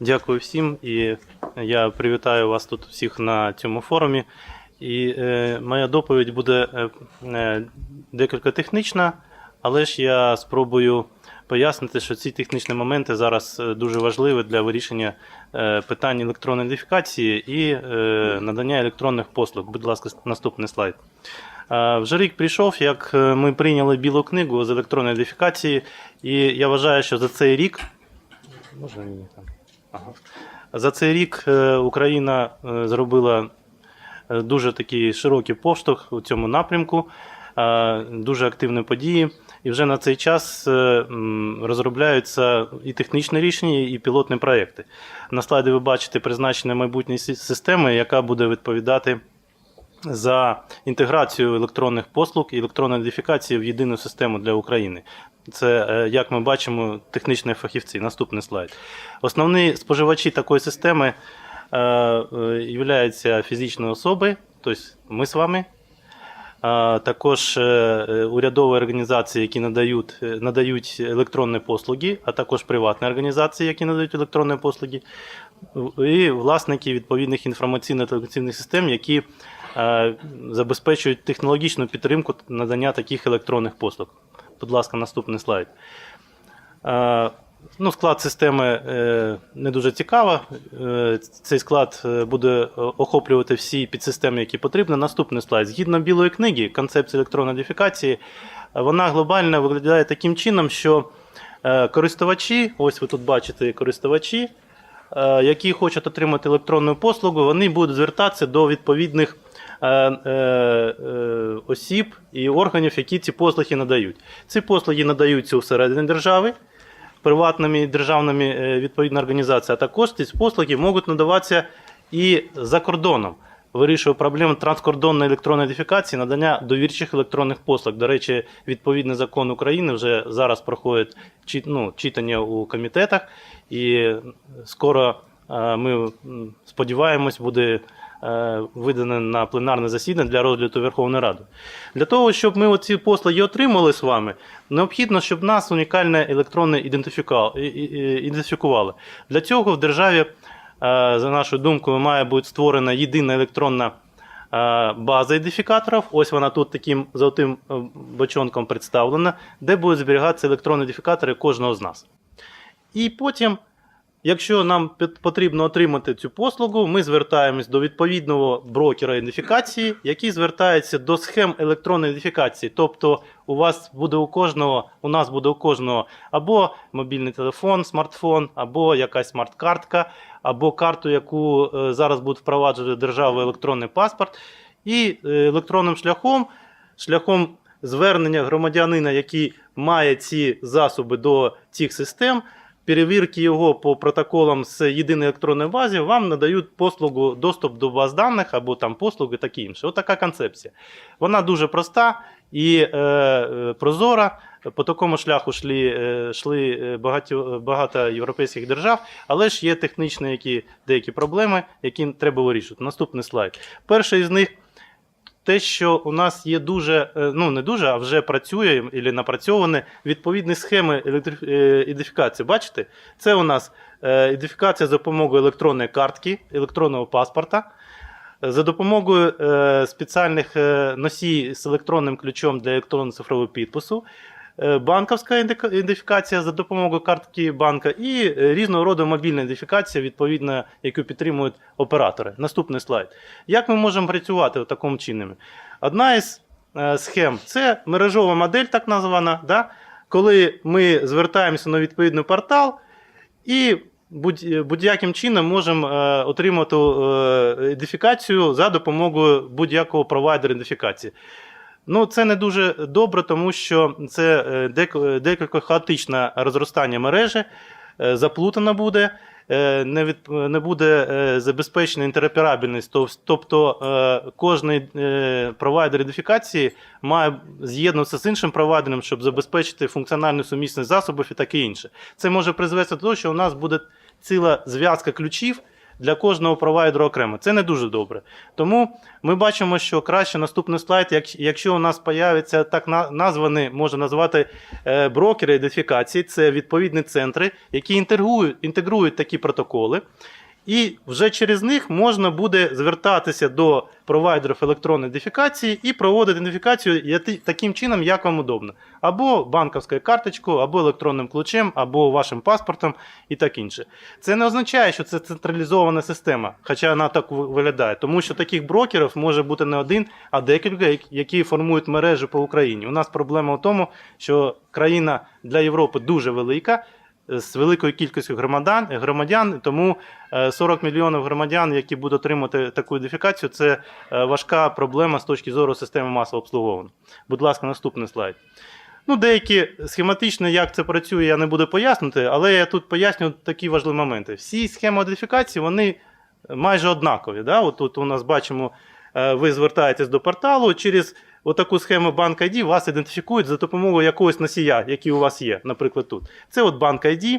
Дякую всім і я привітаю вас тут всіх на цьому форумі. І е, моя доповідь буде е, е, декілька технічна, але ж я спробую пояснити, що ці технічні моменти зараз е, дуже важливі для вирішення е, питань електронної ідентифікації і е, надання електронних послуг. Будь ласка, наступний слайд. Е, Вже рік прийшов, як ми прийняли білу книгу з електронної ідентифікації, і я вважаю, що за цей рік. Можна мені там? За цей рік е, Україна е, зробила е, дуже такий широкий поштовх у цьому напрямку, дуже активні події. І вже на цей час розробляються і технічні рішення, і пілотні проекти. На слайді ви бачите призначення майбутньої системи, яка буде відповідати за інтеграцію електронних послуг і електронної ідентифікації в єдину систему для України. Це, е, як ми бачимо, технічні фахівці. Наступний слайд. Основні споживачі такої системи е, е, являються фізичні особи, тобто ми з вами. Також урядові організації, які надають, надають електронні послуги, а також приватні організації, які надають електронні послуги, і власники відповідних інформаційно-телекомунікаційних систем, які забезпечують технологічну підтримку надання таких електронних послуг. Будь ласка, наступний слайд. Е, Ну, склад системи е, не дуже цікава. Е, Цей склад е, буде охоплювати всі підсистеми, які потрібні. Наступний слайд. Згідно білої книги, концепція електронної ідентифікації, е, вона глобально виглядає таким чином, що е, користувачі, ось ви тут бачите користувачі, е, які хочуть отримати електронну послугу, вони будуть звертатися до відповідних е, е, е, осіб і органів, які ці послуги надають. Ці послуги надаються усередині держави приватними державними е, відповідно організаціями, а також ці послуги можуть надаватися і за кордоном. Вирішує проблему транскордонної електронної ідентифікації, надання довірчих електронних послуг. До речі, відповідний закон України вже зараз проходить ну, читання у комітетах, і скоро е, ми сподіваємось, буде е, видане на пленарне засідання для розгляду Верховної Ради. Для того, щоб ми оці послуги отримали з вами, необхідно, щоб нас унікальне електронне ідентифікували. Для цього в державі, е, за нашою думкою, має бути створена єдина електронна е, база ідентифікаторів. Ось вона тут таким золотим е, бочонком представлена, де будуть зберігатися електронні ідентифікатори кожного з нас. І потім, якщо нам потрібно отримати цю послугу, ми звертаємось до відповідного брокера ідентифікації, який звертається до схем електронної ідентифікації. Тобто, у вас буде у кожного, у нас буде у кожного або мобільний телефон, смартфон, або якась смарт-картка, або карту, яку е, зараз буде впроваджувати держава електронний паспорт. І е, електронним шляхом, шляхом звернення громадянина, який має ці засоби до цих систем, перевірки його по протоколам з єдиної електронної бази, вам надають послугу доступ до баз даних або там послуги таке інше. От така концепція. Вона дуже проста і е, е, прозора. По такому шляху йшли, е, йшли е, багато, багато європейських держав, але ж є технічні які, деякі проблеми, які треба вирішувати. Наступний слайд. Перший з них те, що у нас є дуже, е, ну не дуже, а вже працює і напрацьовані відповідні схеми е, ідентифікації. Бачите, це у нас е, ідентифікація за допомогою електронної картки, електронного паспорта. За допомогою спеціальних носій з електронним ключом для електронно-цифрового підпису, банківська ідентифікація за допомогою картки банка і е, різного роду мобільна ідентифікація, відповідно, яку підтримують оператори. Наступний слайд. Як ми можемо працювати в такому чином? Одна із е, схем це мережова модель, так названа, да? коли ми звертаємося на відповідний портал і будь- будь-яким чином можемо е, отримати е, ідентифікацію за допомогою будь-якого провайдера ідентифікації. Ну, це не дуже добре, тому що це е, декілька хаотичне розростання мережі, е, заплутано буде, е, не, від, не буде забезпечена інтероперабельність. Тобто е, провайдер ідентифікації має з'єднуватися з іншим провайдером, щоб забезпечити функціональну сумісність засобів і таке інше. Це може призвести до того, що у нас буде ціла зв'язка ключів для кожного провайдера окремо. Це не дуже добре. Тому ми бачимо, що краще наступний слайд, якщо у нас появиться так на- названі, можна назвати е, брокери ідентифікації, це відповідні центри, які інтегрують, інтегрують такі протоколи. І вже через них можна буде звертатися до провайдерів електронної ідентифікації і проводити ідентифікацію таким чином, як вам удобно. Або банківською карточкою, або електронним ключем, або вашим паспортом і так інше. Це не означає, що це централізована система, хоча вона так виглядає, тому що таких брокерів може бути не один, а декілька, які формують мережі по Україні. У нас проблема в тому, що країна для Європи дуже велика. З великою кількістю громадян, громадян, тому е, 40 мільйонів громадян, які будуть отримати таку ідентифікацію, це е, важка проблема з точки зору системи масового обслуговування. Будь ласка, наступний слайд. Ну, деякі схематично, як це працює, я не буду пояснити, але я тут поясню такі важливі моменти. Всі схеми ідентифікації, вони майже однакові. Да? От тут у нас бачимо, е, ви звертаєтесь до порталу через отаку схему банк ID вас ідентифікують за допомогою якогось носія, який у вас є, наприклад, тут. Це от банк ID.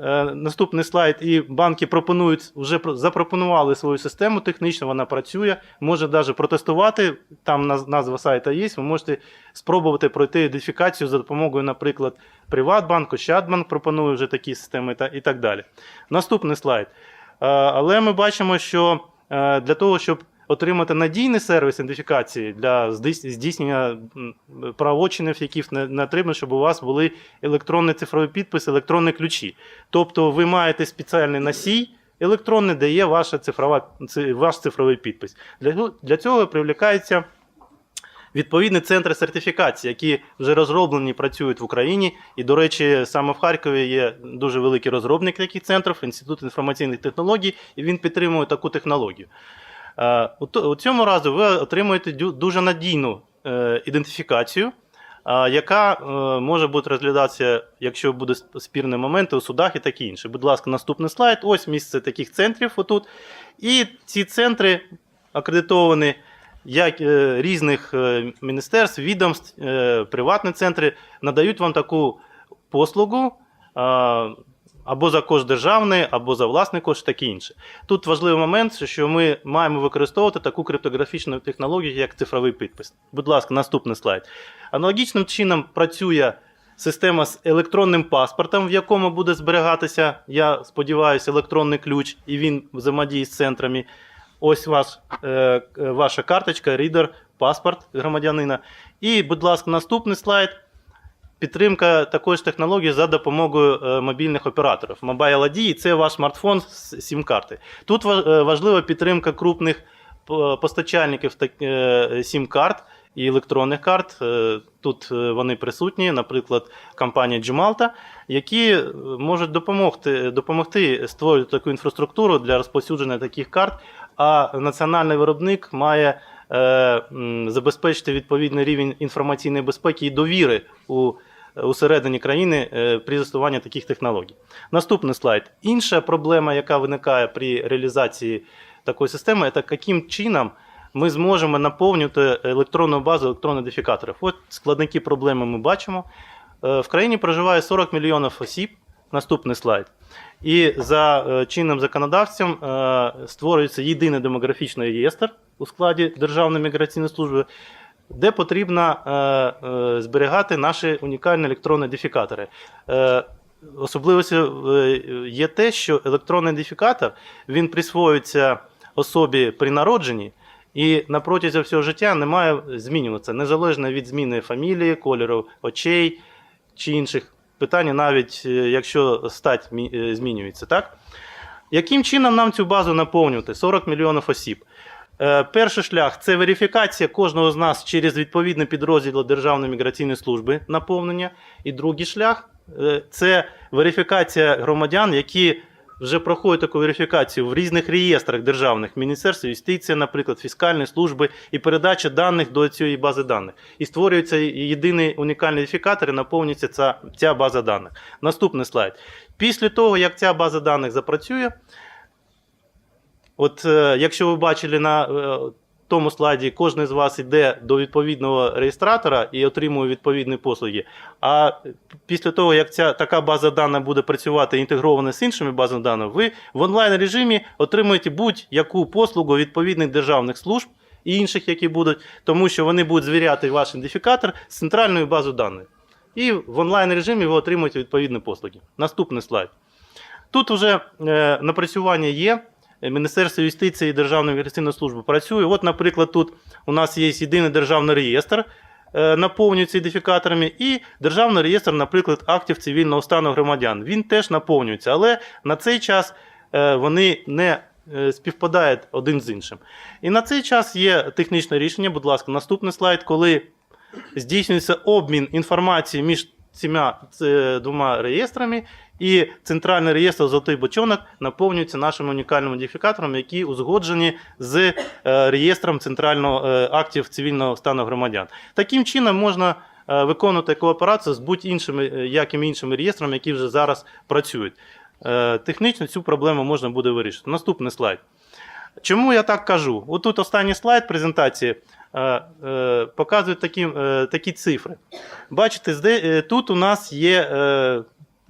Е, Наступний слайд, і банки пропонують вже запропонували свою систему технічно, вона працює, може навіть протестувати. Там назва сайта є. Ви можете спробувати пройти ідентифікацію за допомогою, наприклад, Приватбанку, Щадбанк пропонує вже такі системи та і так далі. Наступний слайд. Е, Але ми бачимо, що е, для того, щоб отримати надійний сервіс ідентифікації для здійснення правочинів, яких не, потрібно, щоб у вас були електронний цифровий підпис, електронні ключі. Тобто ви маєте спеціальний носій електронний, де є ваша цифрова, ваш цифровий підпис. Для, для цього привлікаються відповідні центри сертифікації, які вже розроблені, працюють в Україні. І, до речі, саме в Харкові є дуже великий розробник таких центрів, Інститут інформаційних технологій, і він підтримує таку технологію. Е, У цьому разі ви отримуєте дуже надійну е, ідентифікацію, яка е, може бути розглядатися, якщо буде сп- спірні моменти у судах і таке інше. Будь ласка, наступний слайд. Ось місце таких центрів отут. І ці центри акредитовані як різних міністерств, відомств, приватні центри надають вам таку послугу. Або за кошт державний, або за власний кошт, таке інше. Тут важливий момент, що ми маємо використовувати таку криптографічну технологію, як цифровий підпис. Будь ласка, наступний слайд. Аналогічним чином працює система з електронним паспортом, в якому буде зберігатися, я сподіваюся, електронний ключ, і він взаємодіє з центрами. Ось ваш, е, е, ваша карточка, рідер, паспорт громадянина. І, будь ласка, наступний слайд. Підтримка такої ж технології за допомогою е, мобільних операторів. Mobile ID – це ваш смартфон з сім-карти. Тут е, важлива підтримка крупних постачальників е, сім-карт і електронних карт. Тут вони присутні, наприклад, компанія Gmalta, які можуть допомогти, допомогти створити таку інфраструктуру для розповсюдження таких карт. А національний виробник має забезпечити відповідний рівень інформаційної безпеки і довіри у усередині країни е, при застосуванні таких технологій. Наступний слайд. Інша проблема, яка виникає при реалізації такої системи, це яким чином ми зможемо наповнювати електронну базу електронних ідентифікаторів. От складники проблеми ми бачимо. Е, В країні проживає 40 мільйонів осіб. Наступний слайд. І за е, чинним законодавством е, створюється єдиний демографічний реєстр у складі Державної міграційної служби, де потрібно е, е, зберігати наші унікальні електронні. Е, Особливістю е, є те, що електронний ідентифікатор він присвоюється особі при народженні і на протязі всього життя не має змінюватися, незалежно від зміни фамілії, кольору очей чи інших питань, навіть якщо стать змінюється. Так? Яким чином нам цю базу наповнювати? 40 мільйонів осіб. Е, Перший шлях це верифікація кожного з нас через відповідний підрозділ Державної міграційної служби наповнення. І другий шлях е, це верифікація громадян, які вже проходять таку верифікацію в різних реєстрах державних Міністерства юстиції, наприклад, фіскальної служби, і передача даних до цієї бази даних. І створюється єдиний унікальний ідентифікатор і наповнюється ця, ця база даних. Наступний слайд. Після того, як ця база даних запрацює, От е, якщо ви бачили на е, тому слайді кожен з вас йде до відповідного реєстратора і отримує відповідні послуги. А після того, як ця така база даних буде працювати інтегрована з іншими базами даних, ви в онлайн режимі отримуєте будь-яку послугу відповідних державних служб і інших, які будуть, тому що вони будуть звіряти ваш ідентифікатор з центральною базою даних. І в онлайн режимі ви отримуєте відповідні послуги. Наступний слайд. Тут вже е, напрацювання є. Міністерство юстиції і Державна міграційна служба працює. От, наприклад, тут у нас є єдиний державний реєстр, е, наповнюється ідентифікаторами, і державний реєстр, наприклад, актів цивільного стану громадян. Він теж наповнюється, але на цей час е, вони не е, співпадають один з іншим. І на цей час є технічне рішення. Будь ласка, наступний слайд, коли здійснюється обмін інформацією між цими двома реєстрами, і центральний реєстр Золотий бочонок наповнюється нашими унікальними ідентифікаторами, які узгоджені з е, реєстром центрального е, актів цивільного стану громадян. Таким чином можна е, виконувати кооперацію з будь-іншими якими іншими реєстрами, які вже зараз працюють. Технічно цю проблему можна буде вирішити. Наступний слайд. Чому я так кажу? Отут останній слайд презентації показує такі, такі цифри. Бачите, тут у нас є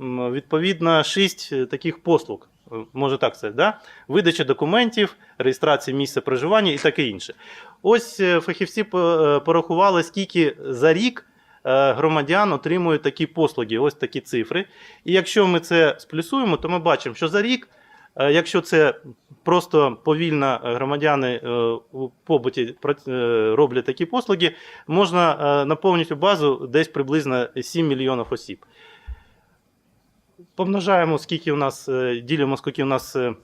відповідно шість е, таких послуг. Е, Може так сказати, да? видача документів, реєстрація місця проживання і таке інше. Ось е, фахівці порахували, скільки за рік громадян отримують такі послуги, ось такі цифри. І якщо ми це сплюсуємо, то ми бачимо, що за рік, якщо це просто повільно громадяни у побуті роблять такі послуги, можна наповнити базу десь приблизно 7 мільйонів осіб. Помножаємо, скільки у нас, е, ділимо, скільки у нас е,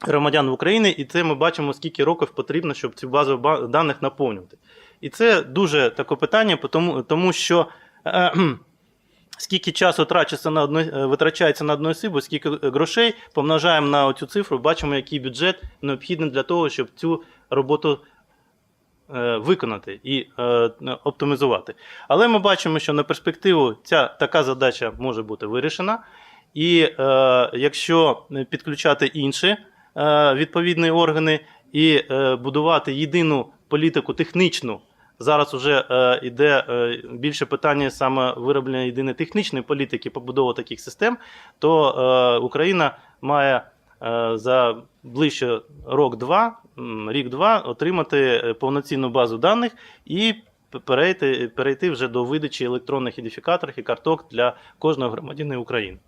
громадян в Україні, і це ми бачимо, скільки років потрібно, щоб цю базу даних наповнювати. І це дуже таке питання, тому, тому що е, скільки часу трачиться на одну, витрачається на одну особу, скільки грошей помножаємо на цю цифру, бачимо, який бюджет необхідний для того, щоб цю роботу виконати і е, оптимізувати. Але ми бачимо, що на перспективу ця така задача може бути вирішена. І е, якщо підключати інші е, відповідні органи і е, будувати єдину політику технічну, зараз вже е, йде е, більше питання саме вироблення єдиної технічної політики побудови таких систем, то е, Україна має е, за ближче рок-два, рік-два отримати е, повноцінну базу даних і перейти, перейти вже до видачі електронних ідентифікаторів і карток для кожного громадянина України.